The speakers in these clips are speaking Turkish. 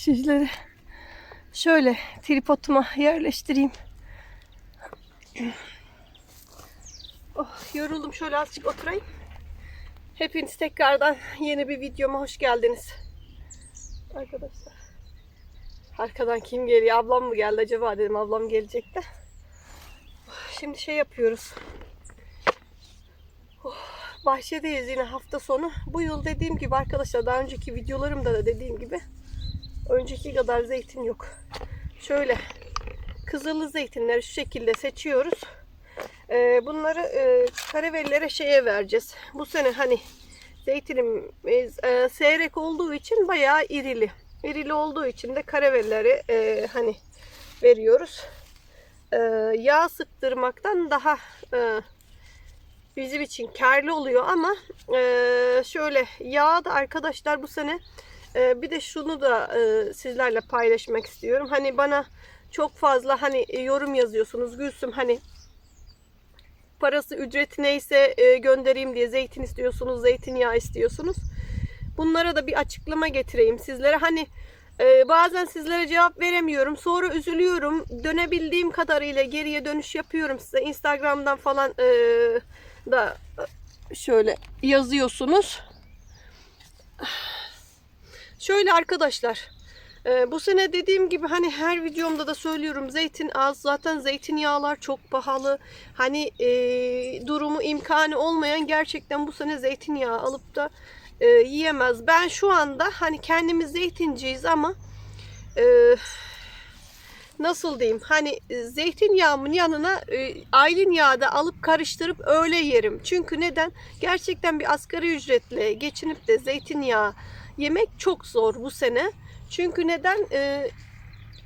Şişleri şöyle tripoduma yerleştireyim. Oh, yoruldum. Şöyle azıcık oturayım. Hepiniz tekrardan yeni bir videoma hoş geldiniz. Arkadaşlar. Arkadan kim geliyor? Ablam mı geldi acaba dedim. Ablam gelecek de. Oh, Şimdi şey yapıyoruz. Oh, bahçedeyiz yine hafta sonu. Bu yıl dediğim gibi arkadaşlar daha önceki videolarımda da dediğim gibi önceki kadar zeytin yok. Şöyle kızılı zeytinleri şu şekilde seçiyoruz. Ee, bunları e, karavelilere şeye vereceğiz. Bu sene hani zeytinimiz e, seyrek olduğu için bayağı irili. İrili olduğu için de karavelilere e, hani veriyoruz. E, yağ sıktırmaktan daha e, bizim için karlı oluyor ama e, şöyle yağ da arkadaşlar bu sene e, bir de şunu da e, sizlerle paylaşmak istiyorum. Hani bana çok fazla hani yorum yazıyorsunuz Gülsüm hani parası ücreti neyse e, göndereyim diye zeytin istiyorsunuz, zeytinyağı istiyorsunuz. Bunlara da bir açıklama getireyim sizlere. Hani e, bazen sizlere cevap veremiyorum. Sonra üzülüyorum. Dönebildiğim kadarıyla geriye dönüş yapıyorum size. Instagram'dan falan e, da e, şöyle yazıyorsunuz. Şöyle arkadaşlar. Ee, bu sene dediğim gibi hani her videomda da söylüyorum zeytin az zaten zeytinyağlar çok pahalı hani e, durumu imkanı olmayan gerçekten bu sene zeytinyağı alıp da e, yiyemez. Ben şu anda hani kendimiz zeytinciyiz ama e, nasıl diyeyim hani zeytinyağımın yanına e, aylin yağı da alıp karıştırıp öyle yerim. Çünkü neden? Gerçekten bir asgari ücretle geçinip de zeytinyağı yemek çok zor bu sene. Çünkü neden? Ee,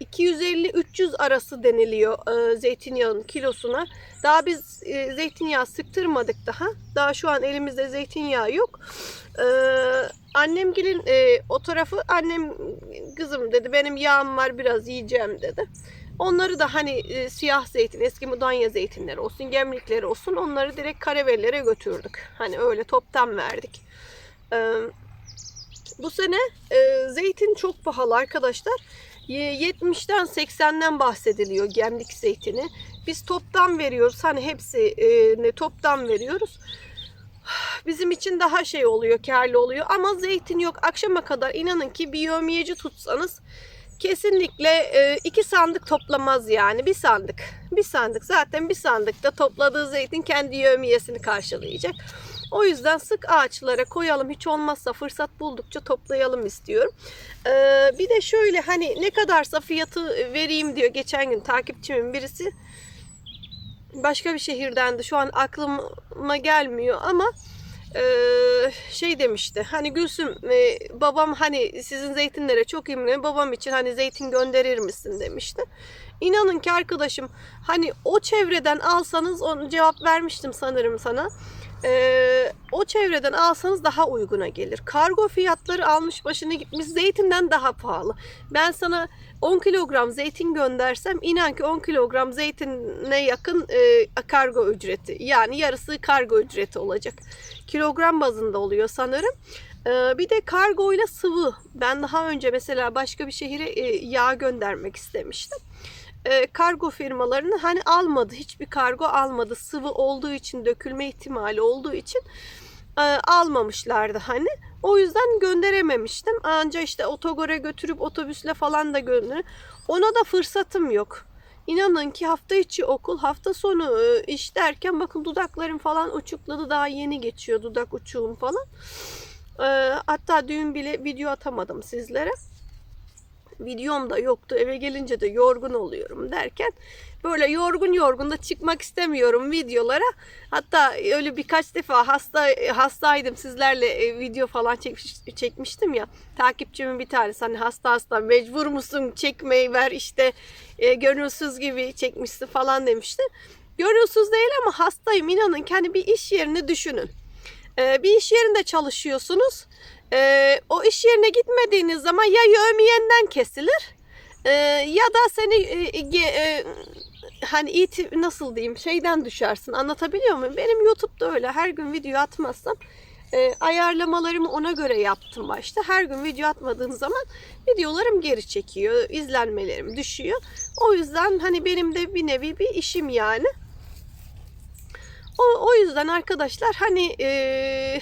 250-300 arası deniliyor e, zeytinyağının kilosuna. Daha biz e, zeytinyağı sıktırmadık daha. Daha şu an elimizde zeytinyağı yok. Ee, annemgilin e, o tarafı annem kızım dedi benim yağım var biraz yiyeceğim dedi. Onları da hani e, siyah zeytin, eski mudanya zeytinleri olsun, gemlikleri olsun onları direkt karavellere götürdük. Hani öyle toptan verdik. Ee, bu sene e, zeytin çok pahalı arkadaşlar. Ye- 70'ten 80'den bahsediliyor gemlik zeytini. Biz toptan veriyoruz. Hani hepsi e, toptan veriyoruz. Bizim için daha şey oluyor, karlı oluyor. Ama zeytin yok. Akşama kadar inanın ki bir yövmiyeci tutsanız kesinlikle e, iki sandık toplamaz yani. Bir sandık. Bir sandık. Zaten bir sandıkta topladığı zeytin kendi yövmiyesini karşılayacak. O yüzden sık ağaçlara koyalım. Hiç olmazsa fırsat buldukça toplayalım istiyorum. Ee, bir de şöyle hani ne kadarsa fiyatı vereyim diyor geçen gün takipçimin birisi. Başka bir şehirdendi. Şu an aklıma gelmiyor ama e, şey demişti. Hani Gülsüm e, babam hani sizin zeytinlere çok imreniyor. Babam için hani zeytin gönderir misin demişti. İnanın ki arkadaşım hani o çevreden alsanız onu cevap vermiştim sanırım sana. Ee, o çevreden alsanız daha uyguna gelir. Kargo fiyatları almış başını gitmiş zeytinden daha pahalı. Ben sana 10 kilogram zeytin göndersem inan ki 10 kilogram zeytine yakın e, kargo ücreti. Yani yarısı kargo ücreti olacak. Kilogram bazında oluyor sanırım. Ee, bir de kargo ile sıvı. Ben daha önce mesela başka bir şehire e, yağ göndermek istemiştim e, kargo firmalarını hani almadı. Hiçbir kargo almadı. Sıvı olduğu için dökülme ihtimali olduğu için e, almamışlardı hani. O yüzden gönderememiştim. Ancak işte otogara götürüp otobüsle falan da gönder. Ona da fırsatım yok. İnanın ki hafta içi okul, hafta sonu e, iş derken bakın dudaklarım falan uçukladı. Daha yeni geçiyor dudak uçuğum falan. E, hatta dün bile video atamadım sizlere videom da yoktu. Eve gelince de yorgun oluyorum derken böyle yorgun yorgun da çıkmak istemiyorum videolara. Hatta öyle birkaç defa hasta hastaydım sizlerle e, video falan çekmiş, çekmiştim ya. Takipçimin bir tanesi hani hasta hasta mecbur musun çekmeyi ver işte e, gönülsüz gibi çekmişsin falan demişti. Gönülsüz değil ama hastayım inanın ki hani bir iş yerini düşünün. E, bir iş yerinde çalışıyorsunuz. Ee, o iş yerine gitmediğiniz zaman ya yövmiyenden kesilir e, ya da seni e, e, hani iti nasıl diyeyim şeyden düşersin anlatabiliyor muyum? Benim YouTube'da öyle her gün video atmazsam e, ayarlamalarımı ona göre yaptım başta. Her gün video atmadığım zaman videolarım geri çekiyor, izlenmelerim düşüyor. O yüzden hani benim de bir nevi bir işim yani. O, o yüzden arkadaşlar hani e,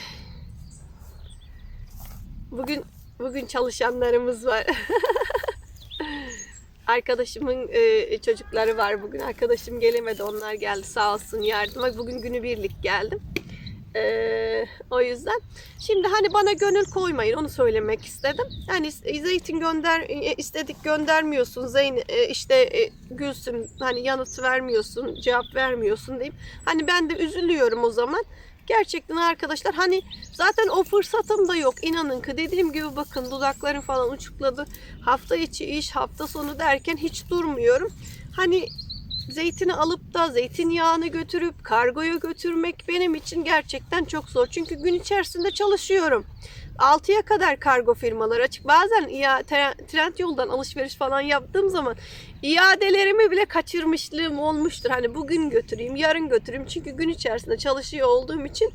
bugün bugün çalışanlarımız var. Arkadaşımın e, çocukları var bugün. Arkadaşım gelemedi. Onlar geldi sağ olsun yardıma. Bugün günü birlik geldim. E, o yüzden. Şimdi hani bana gönül koymayın. Onu söylemek istedim. Yani zeytin gönder e, istedik göndermiyorsun. Zeyn e, işte e, Gülsüm hani yanıt vermiyorsun, cevap vermiyorsun deyip hani ben de üzülüyorum o zaman. Gerçekten arkadaşlar hani zaten o fırsatım da yok. İnanın ki dediğim gibi bakın dudaklarım falan uçukladı. Hafta içi iş, hafta sonu derken hiç durmuyorum. Hani zeytini alıp da zeytinyağını götürüp kargoya götürmek benim için gerçekten çok zor. Çünkü gün içerisinde çalışıyorum. 6'ya kadar kargo firmaları açık. Bazen ya trend yoldan alışveriş falan yaptığım zaman iadelerimi bile kaçırmışlığım olmuştur. Hani bugün götüreyim, yarın götüreyim. Çünkü gün içerisinde çalışıyor olduğum için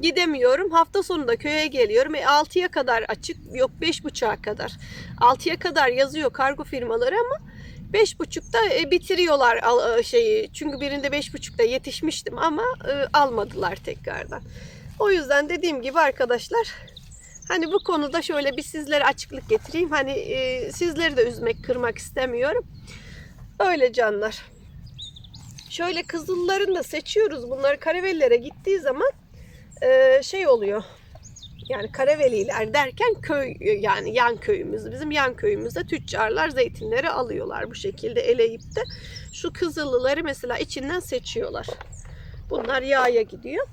gidemiyorum. Hafta sonunda köye geliyorum. E 6'ya kadar açık, yok 5.30'a kadar. 6'ya kadar yazıyor kargo firmaları ama Beş buçukta e, bitiriyorlar e, şeyi. Çünkü birinde beş buçukta yetişmiştim ama e, almadılar tekrardan. O yüzden dediğim gibi arkadaşlar hani bu konuda şöyle bir sizlere açıklık getireyim. Hani e, sizleri de üzmek, kırmak istemiyorum. Öyle canlar. Şöyle kızıllarını da seçiyoruz. Bunları karavellere gittiği zaman e, şey oluyor. Yani Karaveliler derken köy yani yan köyümüz. Bizim yan köyümüzde tüccarlar zeytinleri alıyorlar bu şekilde eleyip de şu kızıllıları mesela içinden seçiyorlar. Bunlar yağa gidiyor.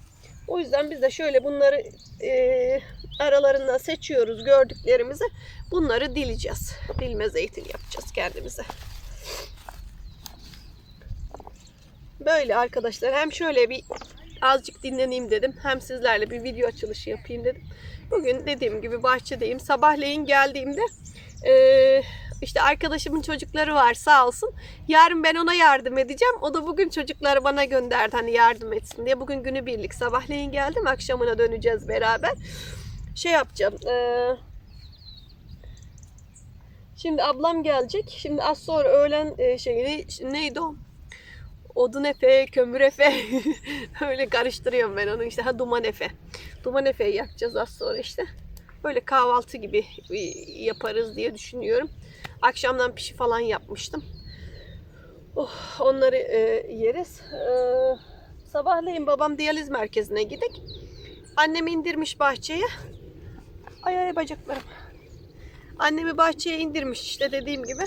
O yüzden biz de şöyle bunları e, aralarından seçiyoruz gördüklerimizi. Bunları dileceğiz. Dilme zeytin yapacağız kendimize. Böyle arkadaşlar hem şöyle bir azıcık dinleneyim dedim. Hem sizlerle bir video açılışı yapayım dedim. Bugün dediğim gibi bahçedeyim. Sabahleyin geldiğimde e, işte arkadaşımın çocukları var sağ olsun. Yarın ben ona yardım edeceğim. O da bugün çocukları bana gönderdi hani yardım etsin diye. Bugün günü birlik. Sabahleyin geldim. Akşamına döneceğiz beraber. Şey yapacağım. E, şimdi ablam gelecek. Şimdi az sonra öğlen e, şeyini neydi o? Odun Efe, Kömür Efe öyle karıştırıyorum ben onu işte. Ha Duman Efe. Duman Efe'yi yakacağız az sonra işte. Böyle kahvaltı gibi yaparız diye düşünüyorum. Akşamdan pişi falan yapmıştım. Oh, onları e, yeriz. E, sabahleyin babam diyaliz merkezine gidek. Annemi indirmiş bahçeye. Ay ay bacaklarım. Annemi bahçeye indirmiş işte dediğim gibi.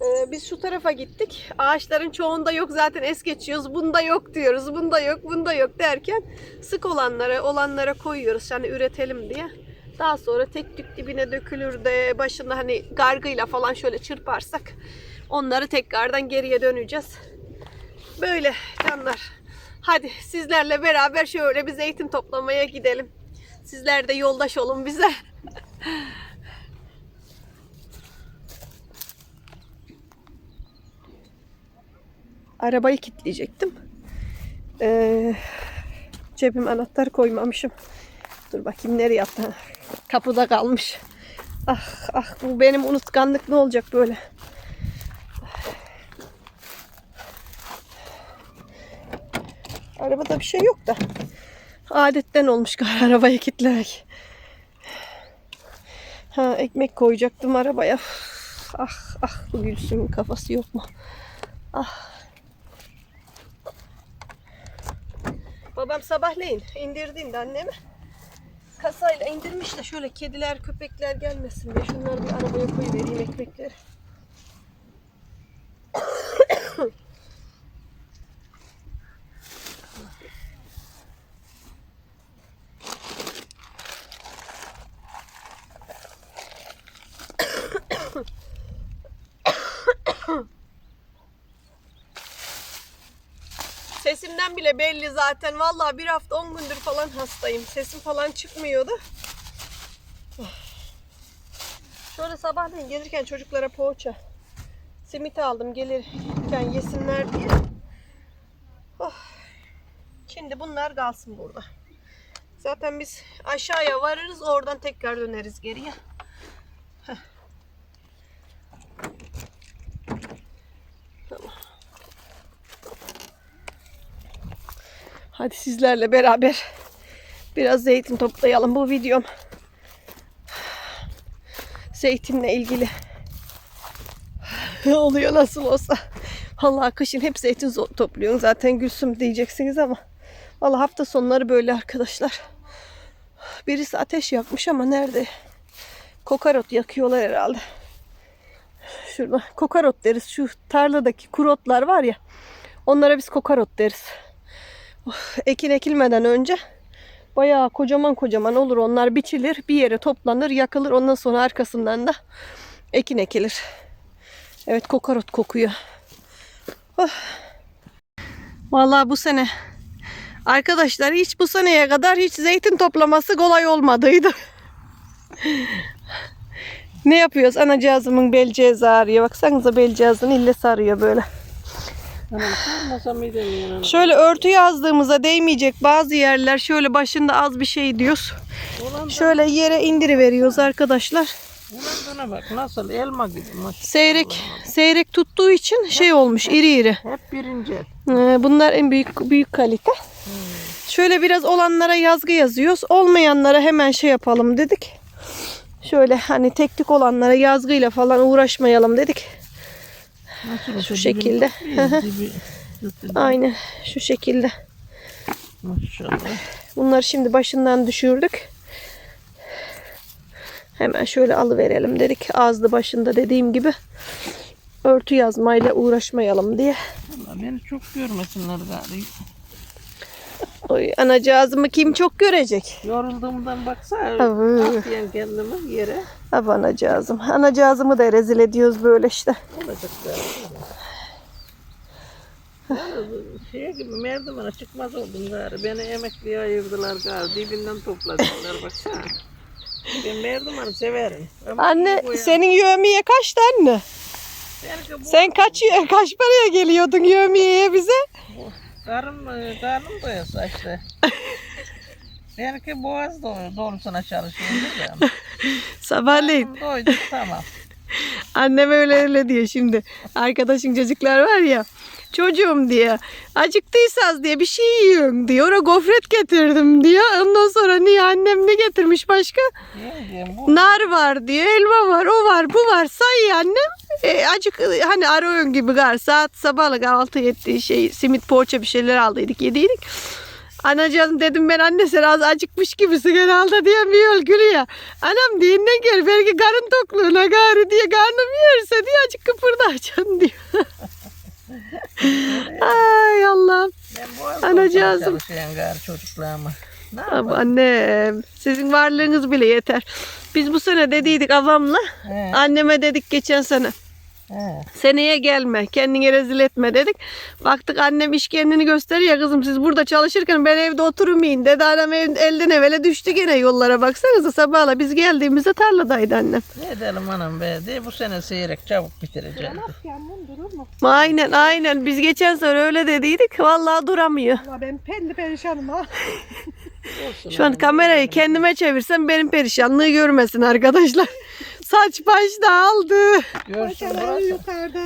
Ee, biz şu tarafa gittik. Ağaçların çoğunda yok zaten es geçiyoruz. Bunda yok diyoruz. Bunda yok, bunda yok derken sık olanlara, olanlara koyuyoruz. Yani üretelim diye. Daha sonra tek tük dibine dökülür de başında hani gargıyla falan şöyle çırparsak onları tekrardan geriye döneceğiz. Böyle canlar. Hadi sizlerle beraber şöyle bir zeytin toplamaya gidelim. Sizler de yoldaş olun bize. Arabayı kilitleyecektim. Ee, cebim anahtar koymamışım. Dur bakayım nereye attı. Kapıda kalmış. Ah ah bu benim unutkanlık ne olacak böyle. Arabada bir şey yok da. Adetten olmuş arabayı kilitlemek. Ha ekmek koyacaktım arabaya. Ah ah bu Gülsüm'ün kafası yok mu? Ah Babam sabahleyin indirdiğimde annemi kasayla indirmiş de şöyle kediler köpekler gelmesin diye şunları bir arabaya koyuvereyim ekmekleri. Bile belli zaten. Vallahi bir hafta 10 gündür falan hastayım. Sesim falan çıkmıyordu. Şöyle sabahleyin gelirken çocuklara poğaça, simit aldım gelirken yesinler diye. Oh. Şimdi bunlar kalsın burada. Zaten biz aşağıya varırız oradan tekrar döneriz geriye. Heh. Hadi sizlerle beraber biraz zeytin toplayalım. Bu videom zeytinle ilgili oluyor nasıl olsa. Vallahi kışın hep zeytin topluyorsun. Zaten Gülsüm diyeceksiniz ama vallahi hafta sonları böyle arkadaşlar. Birisi ateş yakmış ama nerede? Kokarot yakıyorlar herhalde. Şurada kokarot deriz. Şu tarladaki kurotlar var ya. Onlara biz kokarot deriz. Of, ekin ekilmeden önce bayağı kocaman kocaman olur. Onlar biçilir, bir yere toplanır, yakılır. Ondan sonra arkasından da ekin ekilir. Evet kokarot kokuyor. Oh. Vallahi bu sene arkadaşlar hiç bu seneye kadar hiç zeytin toplaması kolay olmadıydı. ne yapıyoruz? Anacığızımın belceğiz ağrıyor. Baksanıza belceğizin ille sarıyor böyle. Anam sormasam iyi demiyor. Şöyle örtü yazdığımıza değmeyecek bazı yerler şöyle başında az bir şey diyoruz. Şöyle yere indiriveriyoruz arkadaşlar. ulan bana bak nasıl elma gibi maşallah. Seyrek seyrek tuttuğu için şey olmuş iri iri. Hep birinci el. Ee, Bunlar en büyük büyük kalite. Şöyle biraz olanlara yazgı yazıyoruz. Olmayanlara hemen şey yapalım dedik. Şöyle hani teknik olanlara yazgıyla falan uğraşmayalım dedik. Nasıl Şu şekilde. Aynen şu şekilde. Maşallah. Bunları şimdi başından düşürdük. Hemen şöyle alıverelim dedik. Ağızlı başında dediğim gibi örtü yazmayla uğraşmayalım diye. Valla beni çok görmesinler gari. Oy, anacığızımı kim çok görecek? Yorulduğumdan baksa Tabii. atayım kendimi yere. Ha anacığızım. Anacığızımı da rezil ediyoruz böyle işte. Olacak Şey gibi merdivene çıkmaz oldum gari. Beni emekliye ayırdılar gari. Dibinden topladılar baksana. Ben merdiveni severim. Ama Anne senin yövmiye kaç tane? Belki bu- Sen kaç kaç paraya geliyordun yövmiyeye bize? Karım, e, karnım doyasa işte. Belki boğaz dolu, dolusuna çalışıyordur da. Sabahleyin. Karnım doydu tamam. Annem öyle öyle diyor şimdi. Arkadaşın çocuklar var ya. Çocuğum diyor. Acıktıysanız diye bir şey yiyin diyor. Ona gofret getirdim diyor. Ondan sonra niye annem ne getirmiş başka? Nar var diyor. Elma var. O var. Bu var. Say annem. E, acık hani ara öğün gibi gar. Saat sabahla kahvaltı ettiği şey simit poğaça bir şeyler aldıydık yediydik. Anacığım dedim ben anne sen az acıkmış gibisin herhalde diye bir yol gülüyor. Anam diye ne gel belki karın tokluğuna gari diye karnım yerse diye acık kıpırdayacaksın diyor. Ay Allah'ım. Gari çocuklarıma. Ne Ama yapalım? annem sizin varlığınız bile yeter. Biz bu sene dediydik avamla. He, Anneme dedik geçen sene. He. Seneye gelme, kendini rezil etme dedik. Baktık annem iş kendini gösteriyor kızım siz burada çalışırken ben evde oturmayayım dedi. Annem elden evele düştü gene yollara baksanıza sabahla biz geldiğimizde tarladaydı annem. Ne edelim anam be? De bu sene seyrek çabuk bitireceğiz. Aynen aynen biz geçen sene öyle dediydik vallahi duramıyor. Valla ben pendi perişanım ha. Olsun Şu an kamerayı kendime çevirsem benim perişanlığı görmesin arkadaşlar. Saç baş dağıldı. Görsün Paçaları burası. yukarıda.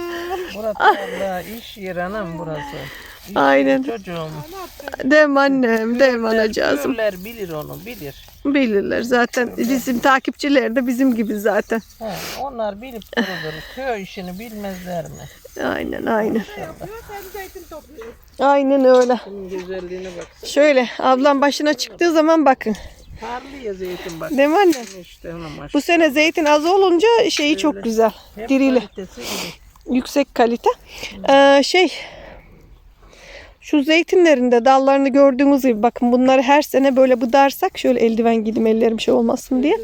Burası Allah iş yeri anam burası. İş Aynen. yeri Çocuğum. Dem annem, dem anacığızım. Köyler bilir onu bilir. Bilirler zaten. Bizim takipçiler de bizim gibi zaten. He, onlar bilip durulur. Köy işini bilmezler mi? Aynen aynen. Aynen öyle. Bunun güzelliğine bak. Şöyle ablam başına çıktığı zaman bakın. Parlıyor zeytin bak. Değil mi anne? İşte. Bu sene zeytin az olunca şeyi çok güzel. Dirili. kalitesi iyi. Yüksek kalite. Ee, şey şu zeytinlerinde dallarını gördüğünüz gibi bakın bunları her sene böyle budarsak şöyle eldiven giydim ellerim şey olmasın diye.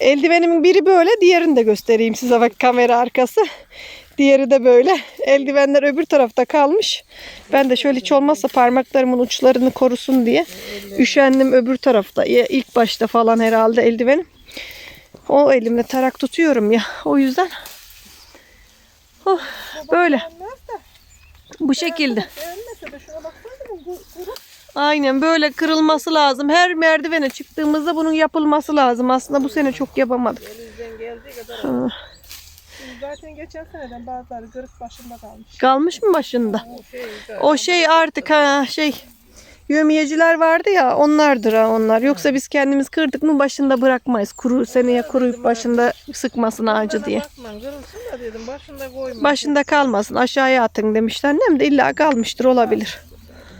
Eldivenimin biri böyle diğerini de göstereyim size bak kamera arkası. Diğeri de böyle. Eldivenler öbür tarafta kalmış. Ben de şöyle hiç olmazsa parmaklarımın uçlarını korusun diye üşendim öbür tarafta. Ya ilk başta falan herhalde eldivenim. O elimle tarak tutuyorum ya. O yüzden oh, böyle. Bu şekilde. Aynen böyle kırılması lazım. Her merdivene çıktığımızda bunun yapılması lazım. Aslında bu sene çok yapamadık. Ha, Zaten geçen seneden bazıları kırık başında kalmış. Kalmış mı başında? o şey O şey artık ha şey yövmiyeciler vardı ya onlardır ha onlar. Yoksa biz kendimiz kırdık mı başında bırakmayız. Kuru seneye kuruyup başında sıkmasın ağacı diye. Bakma kırılsın da dedim başında koyma. Başında kalmasın aşağıya atın demişler. Annem de illa kalmıştır olabilir.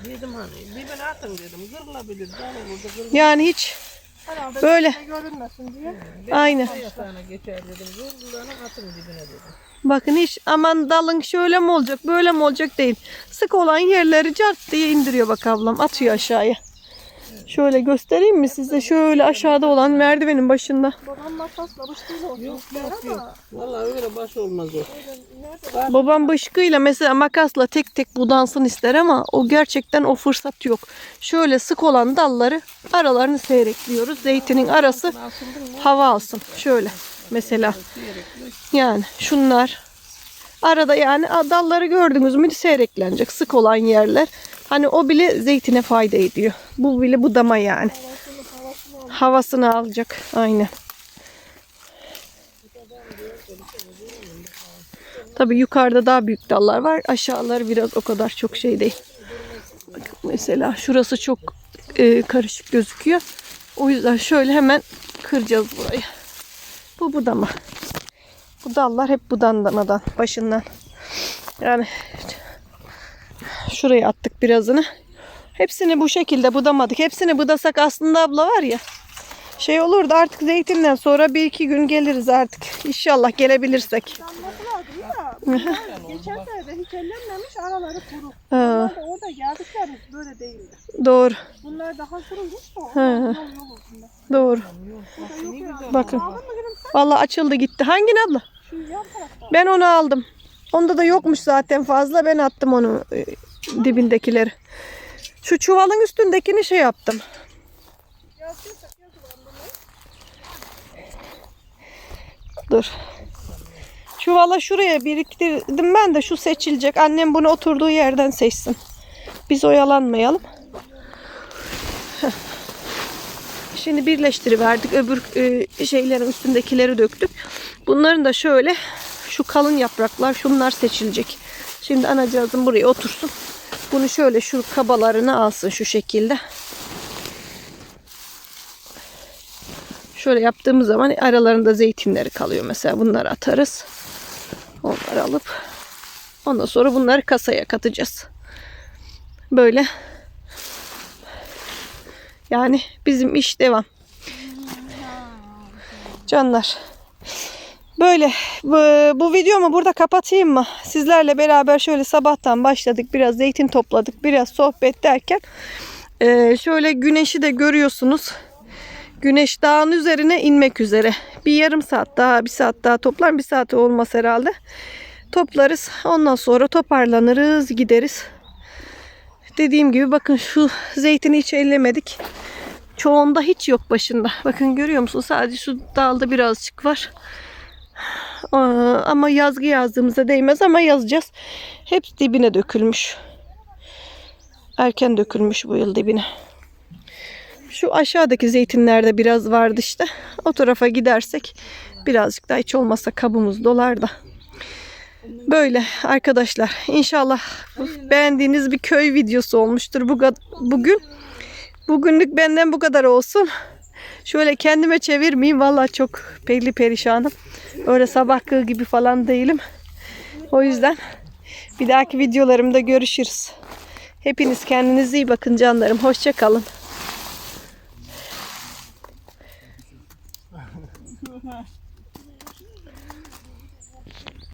Dedim hani dibine atın dedim. Kırılabilir. Yani hiç Herhalde Böyle. görünmesin diye. aynen. Yatağına geçer dedim. Kırıldığını atın dibine dedim. Bakın hiç aman dalın şöyle mi olacak böyle mi olacak değil. Sık olan yerleri cart diye indiriyor bak ablam atıyor aşağıya. Şöyle göstereyim mi size? Şöyle aşağıda olan merdivenin başında. Babam makasla olsun. Yok yok ama yok. Vallahi öyle baş olmaz o. Babam bışkıyla mesela makasla tek tek budansın ister ama o gerçekten o fırsat yok. Şöyle sık olan dalları aralarını seyrekliyoruz. Zeytinin arası hava alsın. Şöyle mesela. Yani şunlar arada yani dalları gördünüz mü seyreklenecek sık olan yerler. Hani o bile zeytine fayda ediyor. Bu bile budama yani. Havasını alacak. Aynen. Tabii yukarıda daha büyük dallar var. Aşağıları biraz o kadar çok şey değil. Bakın mesela şurası çok e, karışık gözüküyor. O yüzden şöyle hemen kıracağız burayı. Bu budama. Bu dallar hep budandamadan başından. Yani şuraya attık birazını. Hepsini bu şekilde budamadık. Hepsini budasak aslında abla var ya. Şey olurdu artık zeytinden sonra bir iki gün geliriz artık. İnşallah gelebilirsek. Ya. Bunlar geçen sene de hiç ellenmemiş araları kuru. Bunlar da orada geldiklerimiz böyle değildi. doğru. Bunlar daha kurulmuş da Hı. onlar yol yol ucunda. Doğru. Burada yok ya. Bakın. Aldın mı gülüm sen? Vallahi açıldı gitti. Hangini abla? Şu yan tarafta. Ben onu aldım. Onda da yokmuş zaten fazla. Ben attım onu e, dibindekileri. Şu çuvalın üstündekini şey yaptım. Dur. Çuvala şuraya biriktirdim ben de şu seçilecek. Annem bunu oturduğu yerden seçsin. Biz oyalanmayalım. Şimdi birleştiriverdik. Öbür e, şeylerin üstündekileri döktük. Bunların da şöyle şu kalın yapraklar şunlar seçilecek. Şimdi anacığızım buraya otursun. Bunu şöyle şu kabalarını alsın şu şekilde. Şöyle yaptığımız zaman aralarında zeytinleri kalıyor mesela. Bunları atarız. Onları alıp ondan sonra bunları kasaya katacağız. Böyle. Yani bizim iş devam. Canlar. Böyle bu, bu videomu burada kapatayım mı? Sizlerle beraber şöyle sabahtan başladık. Biraz zeytin topladık. Biraz sohbet derken eee, şöyle güneşi de görüyorsunuz. Güneş dağın üzerine inmek üzere. Bir yarım saat daha, bir saat daha toplar. Bir saat olmaz herhalde. Toplarız. Ondan sonra toparlanırız, gideriz. Dediğim gibi bakın şu zeytini hiç ellemedik. Çoğunda hiç yok başında. Bakın görüyor musun? Sadece şu dalda birazcık var. Ama yazgı yazdığımızda değmez ama yazacağız. Hep dibine dökülmüş. Erken dökülmüş bu yıl dibine. Şu aşağıdaki zeytinlerde biraz vardı işte. O tarafa gidersek birazcık daha hiç olmazsa kabımız dolar da. Böyle arkadaşlar. İnşallah beğendiğiniz bir köy videosu olmuştur bugün. Bugünlük benden bu kadar olsun. Şöyle kendime çevirmeyeyim. Vallahi çok belli perişanım. Öyle sabah gibi falan değilim. O yüzden bir dahaki videolarımda görüşürüz. Hepiniz kendinize iyi bakın canlarım. Hoşça